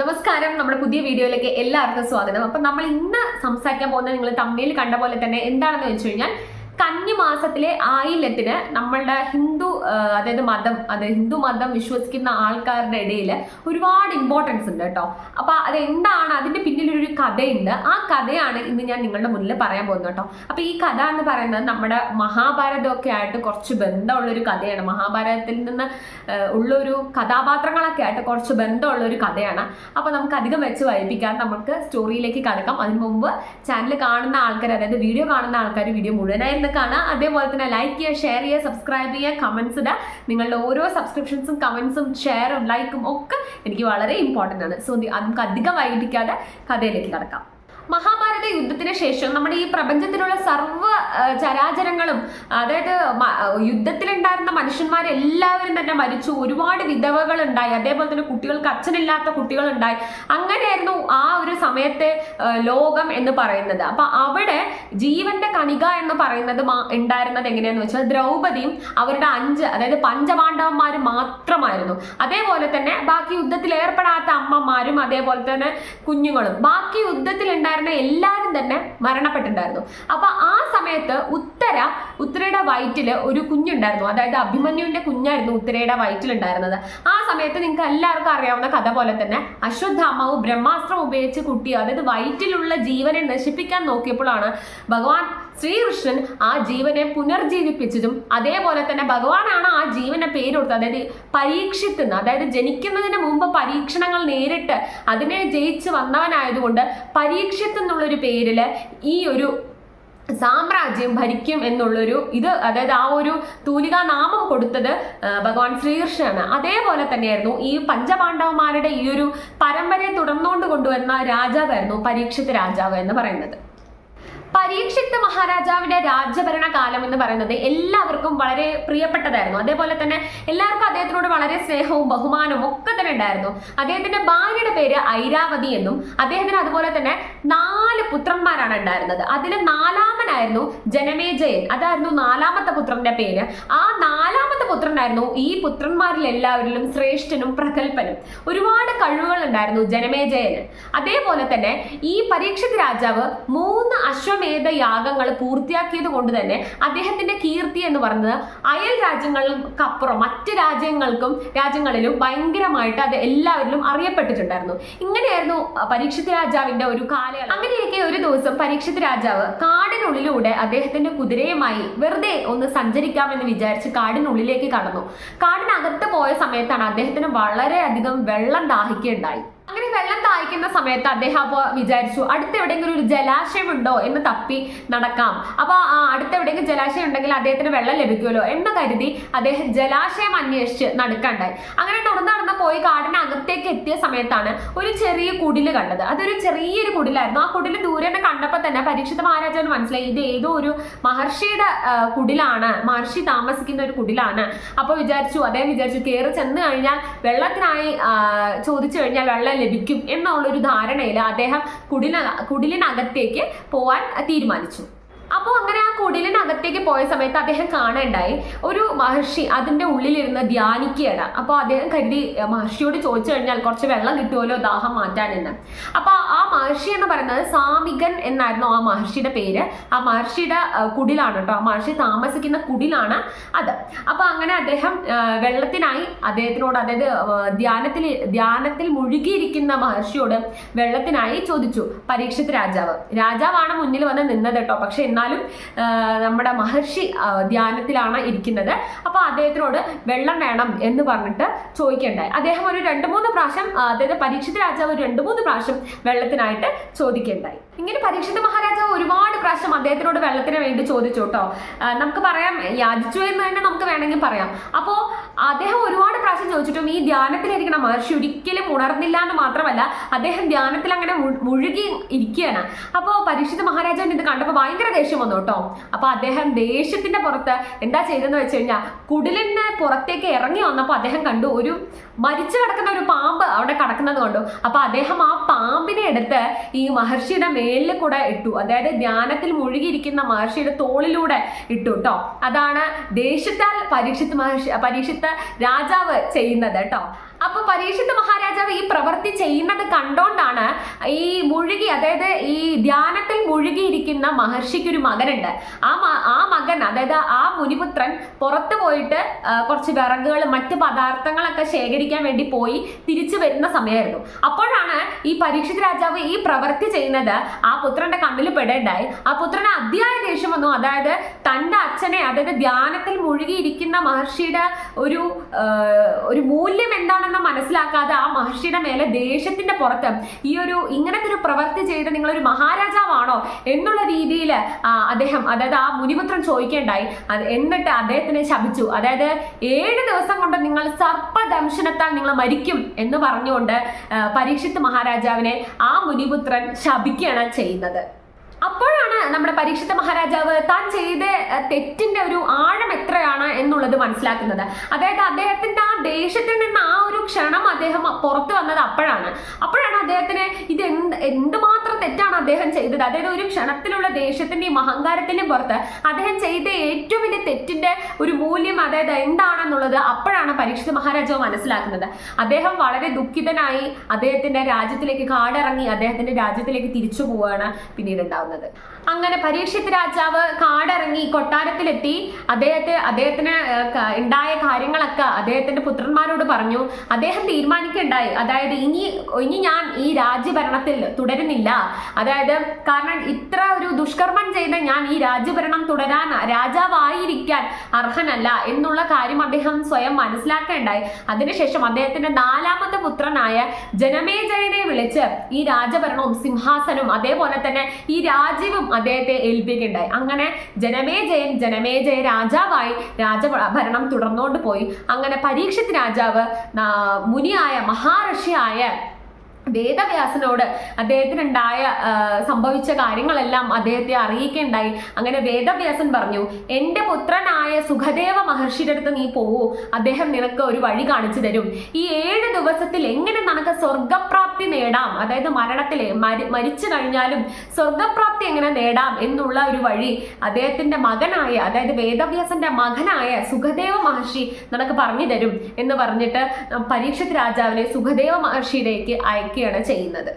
നമസ്കാരം. നമ്മുടെ പുതിയ വീഡിയോയിലേക്ക് എല്ലാവർക്കും സ്വാഗതം. അപ്പം നമ്മൾ ഇന്ന് സംസാരിക്കാൻ പോകുന്നത് നിങ്ങൾ തമ്മിൽ കണ്ട പോലെ തന്നെ എന്താണെന്ന് വെച്ച് കഴിഞ്ഞാൽ കന്നിമാസത്തിലെ ആയില്യത്തിന് നമ്മളുടെ ഹിന്ദു അതായത് മതം അത് ഹിന്ദു മതം വിശ്വസിക്കുന്ന ആൾക്കാരുടെ ഇടയിൽ ഒരുപാട് ഇമ്പോർട്ടൻസ് ഉണ്ട് കേട്ടോ. അപ്പൊ അതെന്താണ്? അതിന്റെ പിന്നിലൊരു കഥയുണ്ട്. ആ കഥയാണ് ഇന്ന് ഞാൻ നിങ്ങളുടെ മുന്നിൽ പറയാൻ പോകുന്നത് കേട്ടോ. അപ്പൊ ഈ കഥ എന്ന് പറയുന്നത് നമ്മുടെ മഹാഭാരതമൊക്കെ ആയിട്ട് കുറച്ച് ബന്ധമുള്ളൊരു കഥയാണ്. മഹാഭാരതത്തിൽ നിന്ന് ഉള്ളൊരു കഥാപാത്രങ്ങളൊക്കെ ആയിട്ട് കുറച്ച് ബന്ധമുള്ള ഒരു കഥയാണ്. അപ്പൊ നമുക്ക് അധികം വെച്ച് വായിപ്പിക്കാൻ നമുക്ക് സ്റ്റോറിയിലേക്ക് കടക്കാം. അതിനു മുമ്പ് ചാനൽ കാണുന്ന ആൾക്കാർ അതായത് വീഡിയോ കാണുന്ന ആൾക്കാർ വീഡിയോ മുഴുവനായിരുന്നു കാണാം അതേപോലെ തന്നെ ലൈക്ക് ചെയ്യുക ഷെയർ ചെയ്യുക സബ്സ്ക്രൈബ് ചെയ്യുക കമൻസ് ഇടുക. നിങ്ങളുടെ ഓരോ സബ്സ്ക്രിപ്ഷൻസും കമൻസും ഷെയറും ലൈക്കും ഒക്കെ എനിക്ക് വളരെ ഇമ്പോർട്ടന്റ് ആണ്. സോ നമുക്ക് അധികം വൈകിപ്പിക്കാതെ കഥയിലേക്ക് കടക്കാം. മഹാഭാരത യുദ്ധത്തിന് ശേഷം നമ്മുടെ ഈ പ്രപഞ്ചത്തിലുള്ള സർവ ചരാചരങ്ങളും അതായത് യുദ്ധത്തിലുണ്ടായിരുന്ന മനുഷ്യന്മാരെല്ലാവരും തന്നെ മരിച്ചു. ഒരുപാട് വിധവകൾ ഉണ്ടായി അതേപോലെ തന്നെ കുട്ടികൾക്ക് അച്ഛനില്ലാത്ത കുട്ടികൾ ഉണ്ടായി അങ്ങനെയായിരുന്നു ആ ഒരു സമയത്തെ ലോകം എന്ന് പറയുന്നത്. അപ്പൊ അവിടെ ജീവന്റെ കണിക എന്ന് പറയുന്നത് ഉണ്ടായിരുന്നത് എങ്ങനെയാന്ന് വെച്ചാൽ ദ്രൗപദിയും അവരുടെ അഞ്ച് അതായത് പഞ്ചപാണ്ഡവന്മാർ മാത്രമായിരുന്നു. അതേപോലെ തന്നെ ബാക്കി യുദ്ധത്തിൽ ഏർപ്പെടാത്ത അമ്മമാരും അതേപോലെ തന്നെ കുഞ്ഞുങ്ങളും. ബാക്കി യുദ്ധത്തിൽ ഉണ്ടായിരുന്ന എല്ലാവരും തന്നെ മരണപ്പെട്ടിട്ടുണ്ടായിരുന്നു. അപ്പൊ ആ സമയത്ത് ഉത്തര ഉത്തരയുടെ വയറ്റിൽ ഒരു കുഞ്ഞുണ്ടായിരുന്നു. അതായത് അഭിമന്യുവിന്റെ കുഞ്ഞായിരുന്നു ഉത്തരയുടെ വയറ്റിലുണ്ടായിരുന്നത്. ആ സമയത്ത് നിങ്ങൾക്ക് എല്ലാവർക്കും അറിയാവുന്ന കഥ പോലെ തന്നെ അശ്വത്ഥാമാവ് ബ്രഹ്മാസ്ത്രം ഉപയോഗിച്ച് കുട്ടി അതായത് വയറ്റിലുള്ള ജീവനെ നശിപ്പിക്കാൻ നോക്കിയപ്പോഴാണ് ഭഗവാൻ ശ്രീകൃഷ്ണൻ ആ ജീവനെ പുനർജീവിപ്പിച്ചതും അതേപോലെ തന്നെ ഭഗവാനാണ് ആ ജീവനെ പേര് കൊടുത്തത്. അതായത് പരീക്ഷിക്കുന്ന അതായത് ജനിക്കുന്നതിന് മുമ്പ് പരീക്ഷണങ്ങൾ നേരിട്ട് അതിനെ ജയിച്ച് വന്നവനായതുകൊണ്ട് പരീക്ഷിത്ത് എന്നുള്ളൊരു പേരിൽ ഈ ഒരു സാമ്രാജ്യം ഭരിക്കും എന്നുള്ളൊരു ഇത് അതായത് ആ ഒരു തൂലിക നാമം കൊടുത്തത് ഭഗവാൻ ശ്രീകൃഷ്ണനാണ്. അതേപോലെ തന്നെയായിരുന്നു ഈ പഞ്ചപാണ്ഡവന്മാരുടെ ഈ ഒരു പരമ്പരയെ തുടർന്നുകൊണ്ട് കൊണ്ടുവന്ന രാജാവായിരുന്നു പരീക്ഷിത് രാജാവ് എന്ന് പറയുന്നത്. പരീക്ഷിത് മഹാരാജാവിന്റെ രാജ്യഭരണ കാലം എന്ന് പറയുന്നത് എല്ലാവർക്കും വളരെ പ്രിയപ്പെട്ടതായിരുന്നു. അതേപോലെ തന്നെ എല്ലാവർക്കും അദ്ദേഹത്തിനോട് വളരെ സ്നേഹവും ബഹുമാനവും ഒക്കെ തന്നെ ഉണ്ടായിരുന്നു. അദ്ദേഹത്തിന്റെ ഭാര്യയുടെ പേര് ഐരാവതി എന്നും അദ്ദേഹത്തിന് അതുപോലെ തന്നെ നാല് പുത്രന്മാരാണ് ഉണ്ടായിരുന്നത്. അതിൽ നാലാമനായിരുന്നു ജനമേജയൻ. അതായിരുന്നു നാലാമത്തെ പുത്രന്റെ പേര്. ആ നാലാമത്തെ പുത്രനായിരുന്നു ഈ പുത്രന്മാരിൽ എല്ലാവരിലും ശ്രേഷ്ഠനും പ്രഗത്ഭനും. ഒരുപാട് കഴിവുകൾ ഉണ്ടായിരുന്നു ജനമേജയന്. അതേപോലെ തന്നെ ഈ പരീക്ഷിത് രാജാവ് മൂന്ന് അശ്വമേധ യാഗങ്ങൾ പൂർത്തിയാക്കിയത് കൊണ്ട് തന്നെ അദ്ദേഹത്തിന്റെ കീർത്തി എന്ന് പറയുന്നത് അയൽ രാജ്യങ്ങൾക്കപ്പുറം മറ്റ് രാജ്യങ്ങൾക്കും രാജ്യങ്ങളിലും ഭയങ്കരമായിട്ട് അത് എല്ലാവരിലും അറിയപ്പെട്ടിട്ടുണ്ടായിരുന്നു. ഇങ്ങനെയായിരുന്നു പരീക്ഷിത് രാജാവിന്റെ ഒരു കാലയളവ്. അങ്ങനെയൊക്കെ ഒരു ദിവസം പരീക്ഷിത് രാജാവ് കാടിനുള്ളിലൂടെ അദ്ദേഹത്തിന്റെ കുതിരയുമായി വെറുതെ ഒന്ന് സഞ്ചരിക്കാമെന്ന് വിചാരിച്ച് കാടിനുള്ളിലേക്ക് കടന്നു. കാടിനകത്ത് പോയ സമയത്താണ് അദ്ദേഹത്തിന് വളരെയധികം വെള്ളം ദാഹിക്കുകയുണ്ടായി. അങ്ങനെ വെള്ളം താഴ്ക്കുന്ന സമയത്ത് അദ്ദേഹം അപ്പോൾ വിചാരിച്ചു അടുത്ത് എവിടെയെങ്കിലും ഒരു ജലാശയം ഉണ്ടോ എന്ന് തപ്പി നടക്കാം. അപ്പോൾ അടുത്ത എവിടെയെങ്കിലും ജലാശയം ഉണ്ടെങ്കിൽ അദ്ദേഹത്തിന് വെള്ളം ലഭിക്കുമല്ലോ എന്ന് കരുതി അദ്ദേഹം ജലാശയം അന്വേഷിച്ച് നടക്കണ്ടായി. അങ്ങനെ നടന്ന് നടന്ന് പോയി കാടിനകത്തേക്ക് എത്തിയ സമയത്താണ് ഒരു ചെറിയ കുടിൽ കണ്ടത്. അതൊരു ചെറിയൊരു കുടിലായിരുന്നു. ആ കുടിൽ ദൂരെ നിന്ന് കണ്ടപ്പോൾ തന്നെ പരീക്ഷിത മഹാരാജാവിന് മനസ്സിലായി. ഇത് ഏതോ ഒരു മഹർഷിയുടെ കുടിലാണ്. മഹർഷി താമസിക്കുന്ന ഒരു കുടിലാണ്. അപ്പോൾ വിചാരിച്ചു അദ്ദേഹം വിചാരിച്ചു കയറി ചെന്ന് കഴിഞ്ഞാൽ വെള്ളത്തിനായി ചോദിച്ചു കഴിഞ്ഞാൽ വെള്ളം ലഭിക്കും എന്നുള്ളൊരു ധാരണയിൽ അദ്ദേഹം കുടില കുടിലിനകത്തേക്ക് പോവാൻ തീരുമാനിച്ചു. അപ്പോൾ അങ്ങനെ ആ കുടിലിനകത്തേക്ക് പോയ സമയത്ത് അദ്ദേഹം കാണാണ്ടായി ഒരു മഹർഷി അതിന്റെ ഉള്ളിലിരുന്ന് ധ്യാനിക്കുകയാണ്. അപ്പോൾ അദ്ദേഹം കരുതി മഹർഷിയോട് ചോദിച്ചു കഴിഞ്ഞാൽ കുറച്ച് വെള്ളം കിട്ടുമല്ലോ ദാഹം മാറ്റാനെന്ന്. അപ്പോൾ മഹർഷി എന്ന് പറയുന്നത് സാമികൻ എന്നായിരുന്നു ആ മഹർഷിയുടെ പേര്. ആ മഹർഷിയുടെ കുടിലാണ് കേട്ടോ. ആ മഹർഷി താമസിക്കുന്ന കുടിലാണ് അത്. അപ്പോൾ അങ്ങനെ അദ്ദേഹം വെള്ളത്തിനായി അദ്ദേഹത്തിനോട് അതായത് ധ്യാനത്തിൽ ധ്യാനത്തിൽ മുഴുകിയിരിക്കുന്ന മഹർഷിയോട് വെള്ളത്തിനായി ചോദിച്ചു പരീക്ഷിത് രാജാവ്. രാജാവാണ് മുന്നിൽ വന്ന് നിന്നത് കേട്ടോ. പക്ഷെ എന്നാലും നമ്മുടെ മഹർഷി ധ്യാനത്തിലാണ് ഇരിക്കുന്നത്. അപ്പോൾ അദ്ദേഹത്തിനോട് വെള്ളം വേണം എന്ന് പറഞ്ഞിട്ട് ചോദിക്കേണ്ടായി. അദ്ദേഹം ഒരു രണ്ട് മൂന്ന് പ്രാവശ്യം അതായത് പരീക്ഷിത് രാജാവ് രണ്ട് മൂന്ന് പ്രാവശ്യം വെള്ളത്തിനായിട്ട് ചോദിക്കേണ്ടായി. ഇങ്ങനെ പരീക്ഷിത മഹാരാജാവ് ഒരുപാട് പ്രാവശ്യം അദ്ദേഹത്തിനോട് വെള്ളത്തിന് വേണ്ടി ചോദിച്ചു കേട്ടോ. നമുക്ക് പറയാം യാചിച്ചു എന്ന് തന്നെ നമുക്ക് വേണമെങ്കിൽ പറയാം. അപ്പോൾ അദ്ദേഹം ഒരുപാട് പ്രാവശ്യം ചോദിച്ചിട്ടും ഈ ധ്യാനത്തിലിരിക്കുന്ന മഹർഷി ഒരിക്കലും ഉണർന്നില്ല എന്ന് മാത്രമല്ല അദ്ദേഹം ധ്യാനത്തിൽ അങ്ങനെ മുഴുകി ഇരിക്കുകയാണ്. അപ്പോൾ പരീക്ഷിത മഹാരാജൻ ഇത് കണ്ടപ്പോൾ ഭയങ്കര ദേഷ്യം വന്നു കേട്ടോ. അപ്പോൾ അദ്ദേഹം ദേഷ്യത്തിന്റെ പുറത്ത് എന്താ ചെയ്തതെന്ന് വെച്ച് കഴിഞ്ഞാൽ കുടിലിന് പുറത്തേക്ക് ഇറങ്ങി വന്നപ്പോൾ അദ്ദേഹം കണ്ടു ഒരു മരിച്ചു കിടക്കുന്ന ഒരു പാമ്പ് അവിടെ കിടക്കുന്നത് കണ്ടു. അപ്പോൾ അദ്ദേഹം ആ പാമ്പിനെ എടുത്ത് ഈ മഹർഷിയുടെ മേലിൽ കൂടെ ഇട്ടു. അതായത് ധ്യാനത്തിൽ മുഴുകിയിരിക്കുന്ന മഹർഷിയുടെ തോളിലൂടെ ഇട്ടു കേട്ടോ. അതാണ് ദേഷ്യത്താൽ പരീക്ഷിത് മഹർഷി പരീക്ഷിത്ത് രാജാവ് ചെയ്യുന്നത് കേട്ടോ. അപ്പൊ പരീക്ഷിത് മഹാരാജാവ് ഈ പ്രവൃത്തി ചെയ്യുന്നത് കണ്ടോണ്ടാണ് ഈ മുഴുകി അതായത് ഈ ധ്യാനത്തിൽ മുഴുകിയിരിക്കുന്ന മഹർഷിക്ക് ഒരു മകനുണ്ട്. ആ ആ മകൻ അതായത് ആ മുനിപുത്രൻ പുറത്തു പോയിട്ട് കുറച്ച് വിറകുകൾ മറ്റ് പദാർത്ഥങ്ങളൊക്കെ ശേഖരിക്കാൻ വേണ്ടി പോയി തിരിച്ചു വരുന്ന സമയമായിരുന്നു. അപ്പോഴാണ് ഈ പരീക്ഷിത് രാജാവ് ഈ പ്രവൃത്തി ചെയ്യുന്നത് ആ പുത്രന്റെ കണ്ണിൽ പെടേണ്ടായി. ആ പുത്രന് അതിയായ ദേഷ്യം വന്നു. അതായത് തന്റെ അച്ഛനെ അതായത് ധ്യാനത്തിൽ മുഴുകിയിരിക്കുന്ന മഹർഷിയുടെ ഒരു ഒരു മൂല്യം എന്താണെന്ന് മനസ്സിലാക്കാതെ ആ മഹർഷിയുടെ മേലെ ദേഷ്യത്തിന്റെ പുറത്ത് ഈ ഒരു ഇങ്ങനത്തെ ഒരു പ്രവൃത്തി ചെയ്ത് നിങ്ങളൊരു മഹാരാജാവാണോ എന്നുള്ള രീതിയിൽ അദ്ദേഹം അതായത് ആ മുനിപുത്രൻ ചോദിക്കേണ്ടായി. എന്നിട്ട് അദ്ദേഹത്തിനെ ശപിച്ചു. അതായത് ഏഴ് ദിവസം കൊണ്ട് നിങ്ങൾ സർപ്പദംശനത്താൽ നിങ്ങൾ മരിക്കും എന്ന് പറഞ്ഞുകൊണ്ട് പരീക്ഷിത് മഹാരാജാവിനെ ആ മുനിപുത്രൻ ശപിക്കുകയാണ് ചെയ്യുന്നത്. അപ്പോഴാണ് നമ്മുടെ പരീക്ഷിത മഹാരാജാവ് താൻ ചെയ്ത തെറ്റിന്റെ ഒരു ആഴം എത്രയാണ് എന്നുള്ളത് മനസ്സിലാക്കുന്നത്? അതായത് അദ്ദേഹത്തിന്റെ ആ ദേഷ്യത്തിൽ നിന്ന് ആ ഒരു ക്ഷണം അദ്ദേഹം പുറത്തു വന്നത് അപ്പോഴാണ്. അപ്പോഴാണ് അദ്ദേഹത്തിന് ഇത് എന്ത് എന്തുമാത്രം തെറ്റാണ് അദ്ദേഹം ചെയ്തത്? അതായത് ഒരു ക്ഷണത്തിലുള്ള ദേഷ്യത്തിന്റെയും അഹങ്കാരത്തിന്റെയും പുറത്ത് അദ്ദേഹം ചെയ്ത ഏറ്റവും വലിയ തെറ്റിന്റെ ഒരു മൂല്യം അതായത് എന്താണെന്നുള്ളത് അപ്പോഴാണ് പരീക്ഷിത മഹാരാജാവ് മനസ്സിലാക്കുന്നത്. അദ്ദേഹം വളരെ ദുഃഖിതനായി അദ്ദേഹത്തിന്റെ രാജ്യത്തിലേക്ക് കാടിറങ്ങി അദ്ദേഹത്തിന്റെ രാജ്യത്തിലേക്ക് തിരിച്ചു പോവുകയാണ് പിന്നീട് ഉണ്ടാവുന്നത്. അങ്ങനെ പരീക്ഷിത് രാജാവ് കാടിറങ്ങി കൊട്ടാരത്തിലെത്തി. അദ്ദേഹത്തെ അദ്ദേഹത്തിന് ഉണ്ടായ കാര്യങ്ങളൊക്കെ അദ്ദേഹത്തിന്റെ പുത്രന്മാരോട് പറഞ്ഞു. അദ്ദേഹം തീരുമാനിക്കുകയുണ്ടായി. അതായത് ഇനി ഇനി ഞാൻ ഈ രാജ്യഭരണത്തിൽ തുടരുന്നില്ല. അതായത് കാരണം ഇത്ര ഒരു ദുഷ്കർമ്മം ചെയ്ത ഞാൻ ഈ രാജ്യഭരണം തുടരാൻ രാജാവായിരിക്കാൻ അർഹനല്ല എന്നുള്ള കാര്യം അദ്ദേഹം സ്വയം മനസ്സിലാക്കേണ്ടായി അതിനുശേഷം അദ്ദേഹത്തിന്റെ നാലാമത്തെ പുത്രനായ ജനമേജയനെ വിളിച്ച് ഈ രാജഭരണവും സിംഹാസനവും അതേപോലെ തന്നെ ഈ രാജ്യവും അദ്ദേഹത്തെ ഏൽപ്പിക്കുകയുണ്ടായി. അങ്ങനെ ജനമേജയൻ ജനമേജയ രാജാവായി രാജ ഭരണം തുടർന്നുകൊണ്ട് പോയി. അങ്ങനെ പരീക്ഷത്ത് രാജാവ് മുനിയായ മഹാഋഷിയായ വേദവ്യാസനോട് അദ്ദേഹത്തിനുണ്ടായ സംഭവിച്ച കാര്യങ്ങളെല്ലാം അദ്ദേഹത്തെ അറിയിക്കുകയുണ്ടായി അങ്ങനെ വേദവ്യാസൻ പറഞ്ഞു എന്റെ പുത്രനായ സുഖദേവ മഹർഷിയുടെ അടുത്ത് നീ പോവൂ. അദ്ദേഹം നിനക്ക് ഒരു വഴി കാണിച്ചു തരും. ഈ ഏഴ് ദിവസത്തിൽ എങ്ങനെ നിനക്ക് സ്വർഗപ്രാപ്തി നേടാം? അതായത് മരണത്തിലെ മരി മരിച്ചു കഴിഞ്ഞാലും സ്വർഗപ്രാപ്തി എങ്ങനെ നേടാം എന്നുള്ള ഒരു വഴി അദ്ദേഹത്തിന്റെ മകനായ അതായത് വേദവ്യാസന്റെ മകനായ സുഖദേവ മഹർഷി നിനക്ക് പറഞ്ഞു തരും. എന്ന് പറഞ്ഞിട്ട് പരീക്ഷത്ത് രാജാവിനെ സുഖദേവ മഹർഷിയിലേക്ക് അയക്കുകയാണ് ചെയ്യുന്നത്?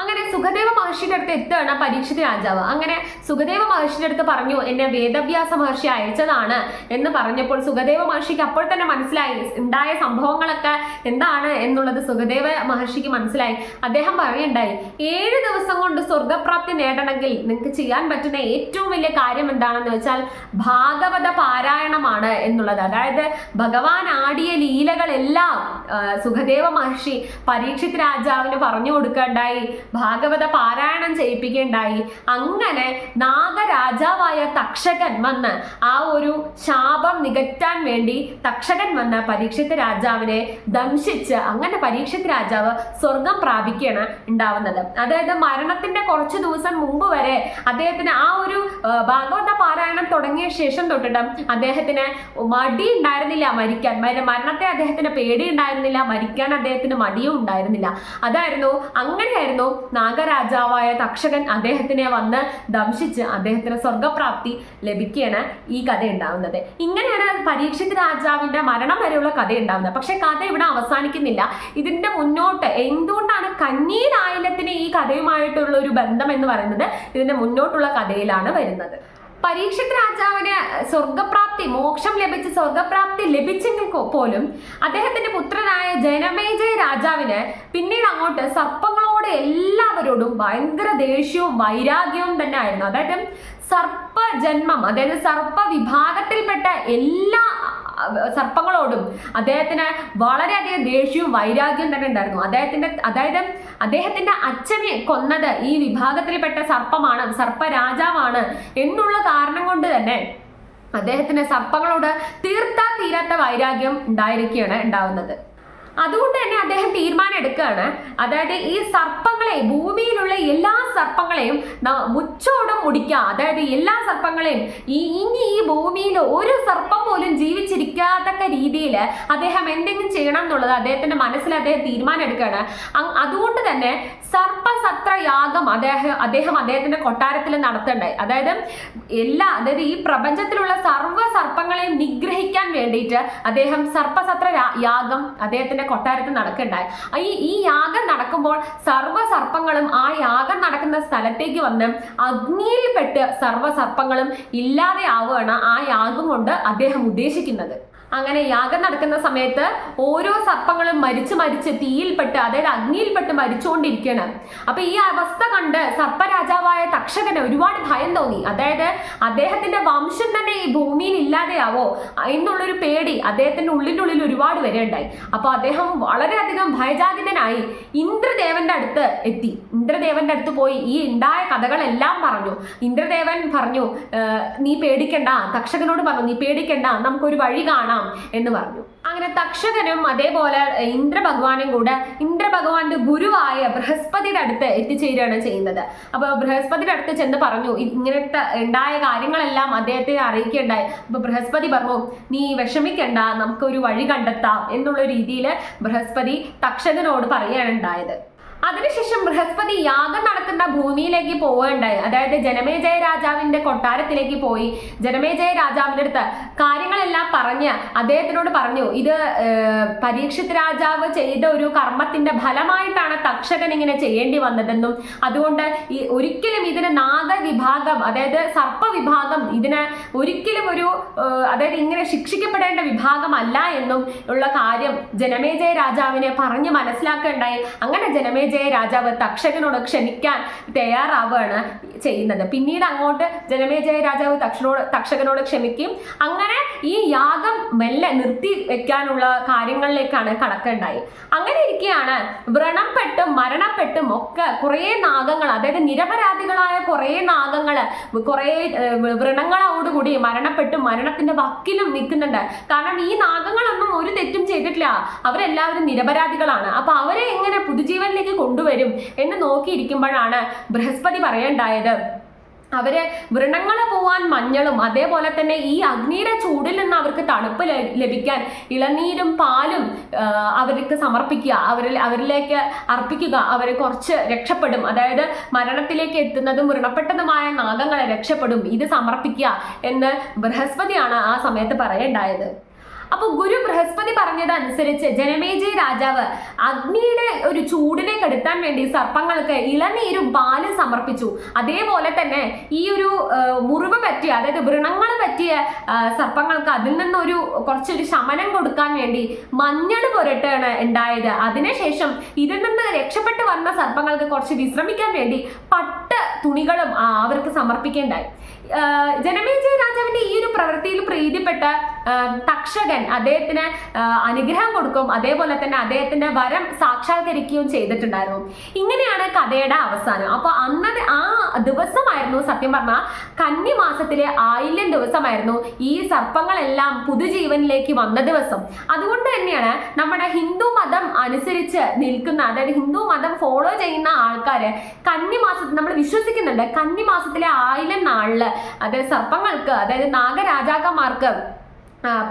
അങ്ങനെ സുഖദേവ മഹർഷിയുടെ അടുത്ത് എത്തുകയാണ് പരീക്ഷിത രാജാവ്. അങ്ങനെ സുഖദേവ മഹർഷിയുടെ അടുത്ത് പറഞ്ഞു എന്നെ വേദവ്യാസ മഹർഷി അയച്ചതാണ് എന്ന് പറഞ്ഞപ്പോൾ സുഖദേവ മഹർഷിക്ക് അപ്പോൾ തന്നെ മനസ്സിലായി ഉണ്ടായ സംഭവങ്ങളൊക്കെ എന്താണ്? എന്നുള്ളത് സുഖദേവ മഹർഷിക്ക് മനസ്സിലായി. അദ്ദേഹം പറയുണ്ടായി ഏഴ് ദിവസം കൊണ്ട് സ്വർഗപ്രാപ്തി നേടണമെങ്കിൽ നിങ്ങൾക്ക് ചെയ്യാൻ പറ്റുന്ന ഏറ്റവും വലിയ കാര്യം എന്താണെന്ന് വെച്ചാൽ ഭാഗവത പാരായണമാണ് എന്നുള്ളത്. അതായത് ഭഗവാൻ ആടിയ ലീലകളെല്ലാം സുഖദേവ മഹർഷി പരീക്ഷിത് രാജാവിന് പറഞ്ഞു കൊടുക്കുകയുണ്ടായി. ഭാഗവത പാരായണം ചെയ്യിപ്പിക്കുകയുണ്ടായി. അങ്ങനെ നാഗരാജാവായ തക്ഷകൻ വന്ന് ആ ഒരു ശാപം നികറ്റാൻ വേണ്ടി തക്ഷകൻ വന്ന് പരീക്ഷിത് രാജാവിനെ ദംശിച്ച് അങ്ങനെ പരീക്ഷിത് രാജാവ് സ്വർഗം പ്രാപിക്കുകയാണ് ഉണ്ടാവുന്നത്. അതായത് മരണത്തിന്റെ കുറച്ച് ദിവസം മുമ്പ് വരെ അദ്ദേഹത്തിന് ആ ഒരു ഭാഗവത പാരായണം തുടങ്ങിയ ശേഷം തൊട്ടിട്ട് അദ്ദേഹത്തിന് മടി ഉണ്ടായിരുന്നില്ല മരിക്കാൻ. മരണത്തെ അദ്ദേഹത്തിന് പേടി ഉണ്ടായിരുന്നില്ല മരിക്കാൻ അദ്ദേഹത്തിന് മടിയും ഉണ്ടായിരുന്നില്ല. അതായിരുന്നു അങ്ങനെയായിരുന്നു നാഗരാജാവായ തക്ഷകൻ അദ്ദേഹത്തിനെ വന്ന് ദംശിച്ച് അദ്ദേഹത്തിന് സ്വർഗപ്രാപ്തി ലഭിക്കുകയാണ് ഈ കഥ ഉണ്ടാവുന്നത്. ഇങ്ങനെയാണ് പരീക്ഷിത് രാജാവിന്റെ മരണം വരെയുള്ള കഥ ഉണ്ടാവുന്നത്. പക്ഷെ കഥ ഇവിടെ അവസാനിക്കുന്നില്ല. ഇതിന്റെ മുന്നോട്ട് എന്തുകൊണ്ടാണ് കന്നീരായലത്തിന് ഈ കഥയുമായിട്ടുള്ള ഒരു ബന്ധം എന്ന് പറയുന്നത്? ഇതിന്റെ മുന്നോട്ടുള്ള കഥയിലാണ് വരുന്നത്. പരീക്ഷിത് രാജാവിന് സ്വർഗപ്രാപ്തി മോക്ഷം ലഭിച്ച് സ്വർഗപ്രാപ്തി ലഭിച്ചെങ്കിൽ പോലും അദ്ദേഹത്തിന്റെ പുത്രനായ ജനമേജയ രാജാവിന് പിന്നീട് അങ്ങോട്ട് സർപ്പങ്ങളോട് എല്ലാവരോടും ഭയങ്കര ദേഷ്യവും വൈരാഗ്യവും തന്നെ ആയിരുന്നു അതായത് സർപ്പ ജന്മം അതായത് സർപ്പ വിഭാഗത്തിൽപ്പെട്ട എല്ലാ സർപ്പങ്ങളോടും അദ്ദേഹത്തിന് വളരെയധികം ദേഷ്യവും വൈരാഗ്യവും തന്നെ ഉണ്ടായിരുന്നു. അദ്ദേഹത്തിന്റെ അതായത് അദ്ദേഹത്തിന്റെ അച്ഛനെ കൊന്നത് ഈ വിഭാഗത്തിൽപ്പെട്ട സർപ്പമാണ് സർപ്പരാജാവാണ് എന്നുള്ള കാരണം കൊണ്ട് തന്നെ അദ്ദേഹത്തിന് സർപ്പങ്ങളോട് തീർത്താൻ തീരാത്ത വൈരാഗ്യം ഉണ്ടായിരിക്കുകയാണ് ഉണ്ടാവുന്നത്. അതുകൊണ്ട് തന്നെ അദ്ദേഹം തീരുമാനം എടുക്കുകയാണ്. അതായത് ഈ സർപ്പങ്ങളെ ഭൂമിയിലുള്ള എല്ലാ സർപ്പങ്ങളെയും മുച്ചോടും മുടിക്കുക. അതായത് എല്ലാ സർപ്പങ്ങളെയും ഈ ഇനി ഈ ഭൂമിയിൽ ഒരു സർപ്പം പോലും ജീവിച്ചിരിക്കാത്തക്ക രീതിയിൽ അദ്ദേഹം എന്തെങ്കിലും ചെയ്യണം എന്നുള്ളത് അദ്ദേഹത്തിന്റെ മനസ്സിൽ അദ്ദേഹം തീരുമാനം എടുക്കുകയാണ്. അതുകൊണ്ട് തന്നെ സർപ്പസത്ര യാഗം അദ്ദേഹം അദ്ദേഹം അദ്ദേഹത്തിന്റെ കൊട്ടാരത്തിൽ നടത്തണ്ടായി അതായത് എല്ലാ അതായത് ഈ പ്രപഞ്ചത്തിലുള്ള സർവ സർപ്പങ്ങളെയും നിഗ്രഹിക്കാൻ വേണ്ടിയിട്ട് അദ്ദേഹം സർപ്പസത്ര യാഗം അദ്ദേഹത്തിന്റെ കൊട്ടാരത്തിൽ നടക്കണ്ടായി. ഈ ഈ യാഗം നടക്കുമ്പോൾ സർവ സർപ്പങ്ങളും ആ യാഗം നടക്കുന്ന സ്ഥലത്തേക്ക് വന്ന് അഗ്നിയിൽപ്പെട്ട് സർവ സർപ്പങ്ങളും ഇല്ലാതെ ആവുകയാണ് ആ യാഗം കൊണ്ട് അദ്ദേഹം ഉദ്ദേശിക്കുന്നത്. അങ്ങനെ യാഗം നടക്കുന്ന സമയത്ത് ഓരോ സർപ്പങ്ങളും മരിച്ച് മരിച്ച് തീയിൽപ്പെട്ട് അതായത് അഗ്നിയിൽപ്പെട്ട് മരിച്ചുകൊണ്ടിരിക്കുകയാണ്. അപ്പൊ ഈ അവസ്ഥ കണ്ട് സർപ്പരാജാവായ തക്ഷകന് ഒരുപാട് ഭയം തോന്നി. അതായത് അദ്ദേഹത്തിന്റെ വംശം തന്നെ ഈ ഭൂമിയിൽ ഇല്ലാതെയാവോ? എന്നുള്ളൊരു പേടി അദ്ദേഹത്തിന്റെ ഉള്ളിന്റെ ഉള്ളിൽ ഒരുപാട് വരെയുണ്ടായി. അപ്പൊ അദ്ദേഹം വളരെയധികം ഭയജാതിതനായി ഇന്ദ്രദേവന്റെ അടുത്ത് എത്തി. ഇന്ദ്രദേവന്റെ അടുത്ത് പോയി ഈ ഉണ്ടായ കഥകളെല്ലാം പറഞ്ഞു. ഇന്ദ്രദേവൻ പറഞ്ഞു നീ പേടിക്കണ്ട. തക്ഷകനോട് പറഞ്ഞു നീ പേടിക്കണ്ട. നമുക്കൊരു വഴി കാണാം. എന്ന് പറഞ്ഞു. അങ്ങനെ തക്ഷകനും അതേപോലെ ഇന്ദ്രഭഗവാനും കൂടെ ഇന്ദ്രഭഗവാന്റെ ഗുരുവായ ബൃഹസ്പതിയുടെ അടുത്ത് എത്തിച്ചേരുകയാണ് ചെയ്യുന്നത്. അപ്പൊ ബൃഹസ്പതിയുടെ അടുത്ത് ചെന്ന് പറഞ്ഞു "ഇ- ഇങ്ങനത്തെ ഉണ്ടായ കാര്യങ്ങളെല്ലാം അദ്ദേഹത്തെ അറിയിക്കേണ്ടായി. അപ്പൊ ബൃഹസ്പതി പറഞ്ഞു നീ വിഷമിക്കണ്ട നമുക്കൊരു വഴി കണ്ടെത്താം എന്നുള്ള രീതിയിൽ ബൃഹസ്പതി തക്ഷകനോട് പറയുകയാണ് ഉണ്ടായത്. അതിനുശേഷം ബൃഹസ്പതി യാഗം നടക്കുന്ന ഭൂമിയിലേക്ക് പോവുകയുണ്ടായി. അതായത് ജനമേജയ രാജാവിന്റെ കൊട്ടാരത്തിലേക്ക് പോയി. ജനമേജയ രാജാവിന്റെ അടുത്ത് കാര്യങ്ങളെല്ലാം പറഞ്ഞ് അദ്ദേഹത്തിനോട് പറഞ്ഞു ഇത് പരീക്ഷിത് രാജാവ് ചെയ്ത ഒരു കർമ്മത്തിന്റെ ഫലമായിട്ടാണ് തക്ഷകൻ ഇങ്ങനെ ചെയ്യേണ്ടി വന്നതെന്നും അതുകൊണ്ട് ഈ ഒരിക്കലും ഇതിന് നാഗവിഭാഗം അതായത് സർപ്പവിഭാഗം ഇതിന് ഒരിക്കലും ഒരു അതായത് ഇങ്ങനെ ശിക്ഷിക്കപ്പെടേണ്ട വിഭാഗമല്ല എന്നും ഉള്ള കാര്യം ജനമേജയ രാജാവിനെ പറഞ്ഞ് മനസ്സിലാക്കുകയുണ്ടായി. അങ്ങനെ ജനമേജയ രാജാവ് തക്ഷകനോട് ക്ഷമിക്കാൻ തയ്യാറാവുകയാണ് ചെയ്യുന്നത്. പിന്നീട് അങ്ങോട്ട് ജനമേജയ രാജാവ് തക്ഷനോട് തക്ഷകനോട് ക്ഷമിക്കും. അങ്ങനെ ഈ യാഗം മെല്ലെ നിർത്തി വെക്കാനുള്ള കാര്യങ്ങളിലേക്കാണ് കടക്കുണ്ടായി. അങ്ങനെ ഇരിക്കുകയാണ് വ്രണപ്പെട്ട് വ്രണപ്പെട്ടും മരണപ്പെട്ടും ഒക്കെ കുറേ നാഗങ്ങൾ അതായത് നിരപരാധികളായ കുറേ നാഗങ്ങൾ കുറേ വ്രണങ്ങളോടുകൂടി മരണപ്പെട്ടു മരണത്തിന്റെ വക്കിലും നിൽക്കുന്നുണ്ട്. കാരണം ഈ നാഗങ്ങളൊന്നും ഒരു തെറ്റും ചെയ്തിട്ടില്ല. അവരെല്ലാവരും നിരപരാധികളാണ്. അപ്പൊ അവരെ എങ്ങനെ പുതുജീവനിലേക്ക് കൊണ്ടുവരും എന്ന് നോക്കിയിരിക്കുമ്പോഴാണ് ബൃഹസ്പതി പറയണ്ടായത്. അവർ വൃണങ്ങളെ പോവാൻ മഞ്ഞളും അതേപോലെ തന്നെ ഈ അഗ്നിയുടെ ചൂടിൽ നിന്ന് അവർക്ക് തണുപ്പ് ലഭിക്കാൻ ഇളനീരും പാലും അവർക്ക് സമർപ്പിക്കുക അവരിൽ അവരിലേക്ക് അർപ്പിക്കുക അവരെ കുറച്ച് രക്ഷപ്പെടും. അതായത് മരണത്തിലേക്ക് എത്തുന്നതും വൃണപ്പെട്ടതുമായ നാഗങ്ങളെ രക്ഷപ്പെടും. ഇത് സമർപ്പിക്കുക എന്ന് ബൃഹസ്പതിയാണ് ആ സമയത്ത് പറയണ്ടായത്. അപ്പൊ ഗുരു ബൃഹസ്പതി പറഞ്ഞതനുസരിച്ച് ജനമേജയ രാജാവ് അഗ്നിയുടെ ഒരു ചൂടിനെ കെടുത്താൻ വേണ്ടി സർപ്പങ്ങൾക്ക് ഇളനീരും പാലും സമർപ്പിച്ചു. അതേപോലെ തന്നെ ഈ ഒരു മുറിവ് പറ്റിയ അതായത് വ്രണങ്ങൾ പറ്റിയ സർപ്പങ്ങൾക്ക് അതിൽ നിന്നൊരു കുറച്ചൊരു ശമനം കൊടുക്കാൻ വേണ്ടി മഞ്ഞൾ പുരട്ടാണ് ഉണ്ടായത്. അതിനുശേഷം ഇതിൽ നിന്ന് രക്ഷപ്പെട്ട് വന്ന സർപ്പങ്ങൾക്ക് കുറച്ച് വിശ്രമിക്കാൻ വേണ്ടി പട്ട് തുണികളും അവർക്ക് സമർപ്പിക്കേണ്ടായി. ജനമേജയ രാജാവിന്റെ ഈ ഒരു പ്രവൃത്തിയിൽ പ്രീതിപ്പെട്ട തക്ഷകൻ അദ്ദേഹത്തിന് അനുഗ്രഹം കൊടുക്കും. അതേപോലെ തന്നെ അദ്ദേഹത്തിന്റെ വരം സാക്ഷാത്കരിക്കുകയും ചെയ്തിട്ടുണ്ടായിരുന്നു. ഇങ്ങനെയാണ് കഥയുടെ അവസാനം. അപ്പൊ അന്നത്തെ ആ ദിവസമായിരുന്നു സത്യം പറഞ്ഞാൽ കന്നിമാസത്തിലെ ആയില്യം ദിവസമായിരുന്നു ഈ സർപ്പങ്ങളെല്ലാം പുതുജീവനിലേക്ക് വന്ന ദിവസം. അതുകൊണ്ട് തന്നെയാണ് നമ്മുടെ ഹിന്ദു മതം അനുസരിച്ച് നിൽക്കുന്ന അതായത് ഹിന്ദു മതം ഫോളോ ചെയ്യുന്ന ആൾക്കാര് കന്നിമാസത്തിൽ നമ്മൾ വിശ്വസിക്കുന്നുണ്ട് കന്നിമാസത്തിലെ ആയിരം നാളിൽ അതായത് സർപ്പങ്ങൾക്ക് അതായത് നാഗരാജാക്കന്മാർക്ക്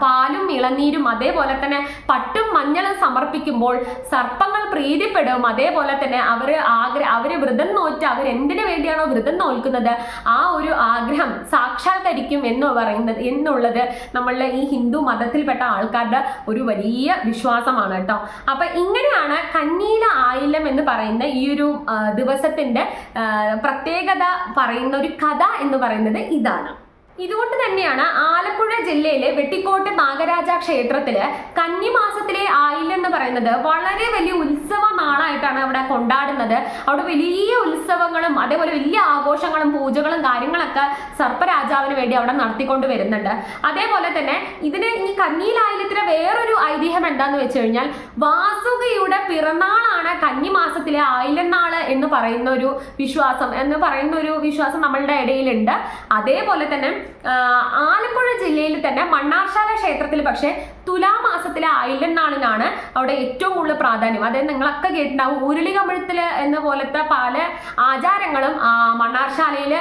പാലും ഇളനീരും അതേപോലെ തന്നെ പട്ടും മഞ്ഞളും സമർപ്പിക്കുമ്പോൾ സർപ്പങ്ങൾ പ്രീതിപ്പെടും. അതേപോലെ തന്നെ അവർ ആഗ്ര അവർ വ്രതം നോറ്റ് അവർ എന്തിനു വേണ്ടിയാണോ വ്രതം നോൽക്കുന്നത്? ആ ഒരു ആഗ്രഹം സാക്ഷാത്കരിക്കും എന്ന് പറയുന്നത് എന്നുള്ളത് നമ്മളുടെ ഈ ഹിന്ദു മതത്തിൽപ്പെട്ട ആൾക്കാരുടെ ഒരു വലിയ വിശ്വാസമാണ് കേട്ടോ. അപ്പൊ ഇങ്ങനെയാണ് കന്നീല ആയില്ലം എന്ന് പറയുന്ന ഈ ഒരു ദിവസത്തിന്റെ പ്രത്യേകത പറയുന്ന ഒരു കഥ എന്ന് പറയുന്നത് ഇതാണ്. ഇതുകൊണ്ട് തന്നെയാണ് ആലപ്പുഴ ജില്ലയിലെ വെട്ടിക്കോട്ട് നാഗരാജ ക്ഷേത്രത്തിൽ കന്നിമാസത്തിലെ ആയില്യം എന്ന് പറയുന്നത് വളരെ വലിയ ഉത്സവ നാളായിട്ടാണ് അവിടെ കൊണ്ടാടുന്നത്. അവിടെ വലിയ ഉത്സവങ്ങളും അതേപോലെ വലിയ ആഘോഷങ്ങളും പൂജകളും കാര്യങ്ങളൊക്കെ സർപ്പരാജാവിന് വേണ്ടി അവിടെ നടത്തിക്കൊണ്ട് വരുന്നുണ്ട്. അതേപോലെ തന്നെ ഇതിന് ഈ കന്നിയിലായില്യത്തിന് വേറൊരു ഐതിഹ്യം എന്താന്ന് വെച്ച് കഴിഞ്ഞാൽ വാസുകയുടെ പിറന്നാളാണ് കന്നിമാസത്തിലെ മാസത്തിലെ നാൾ എന്ന് പറയുന്ന ഒരു വിശ്വാസം എന്ന് പറയുന്ന ഒരു വിശ്വാസം നമ്മളുടെ ഇടയിലുണ്ട്. അതേപോലെ തന്നെ ആലപ്പുഴ ജില്ലയിൽ തന്നെ മണ്ണാർശാല ക്ഷേത്രത്തിൽ പക്ഷേ തുലാമാസത്തിലെ ആയില്യം നാളിനാണ് അവിടെ ഏറ്റവും കൂടുതൽ പ്രാധാന്യം. അതായത് നിങ്ങളൊക്കെ കേട്ടിട്ടുണ്ടാവും ഉരുളി കമിഴ്ത്തൽ എന്ന പോലത്തെ പല ആചാരങ്ങളും മണ്ണാർശാലയിൽ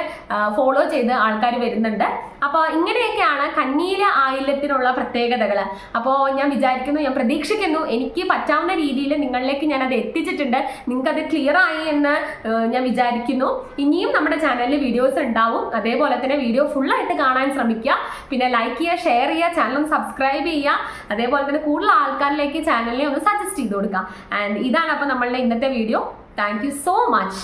ഫോളോ ചെയ്ത് ആൾക്കാർ വരുന്നുണ്ട്. അപ്പോൾ ഇങ്ങനെയൊക്കെയാണ് കന്നിയിലെ ആയില്യത്തിനുള്ള പ്രത്യേകതകൾ അപ്പോൾ ഞാൻ വിചാരിക്കുന്നു ഞാൻ പ്രതീക്ഷിക്കുന്നു എനിക്ക് പറ്റാവുന്ന രീതിയിൽ നിങ്ങളിലേക്ക് ഞാൻ അത് എത്തിച്ചിട്ടുണ്ട്. നിങ്ങൾക്ക് അത് ക്ലിയർ ആയി എന്ന് ഞാൻ വിചാരിക്കുന്നു. ഇനിയും നമ്മുടെ ചാനലിൽ വീഡിയോസ് ഉണ്ടാവും. അതേപോലെ തന്നെ വീഡിയോ ഫുള്ളായിട്ട് കാണാൻ ശ്രമിക്കുക. പിന്നെ ലൈക്ക് ചെയ്യുക ഷെയർ ചെയ്യുക ചാനൽ സബ്സ്ക്രൈബ് ചെയ്യുക. അതേപോലെ തന്നെ കൂടുതൽ ആൾക്കാരിലേക്ക് ചാനലിനെ ഒന്ന് സജസ്റ്റ് ചെയ്ത് കൊടുക്കാം. ആൻഡ് ഇതാണ് അപ്പോൾ നമ്മളുടെ ഇന്നത്തെ വീഡിയോ താങ്ക് സോ മച്ച്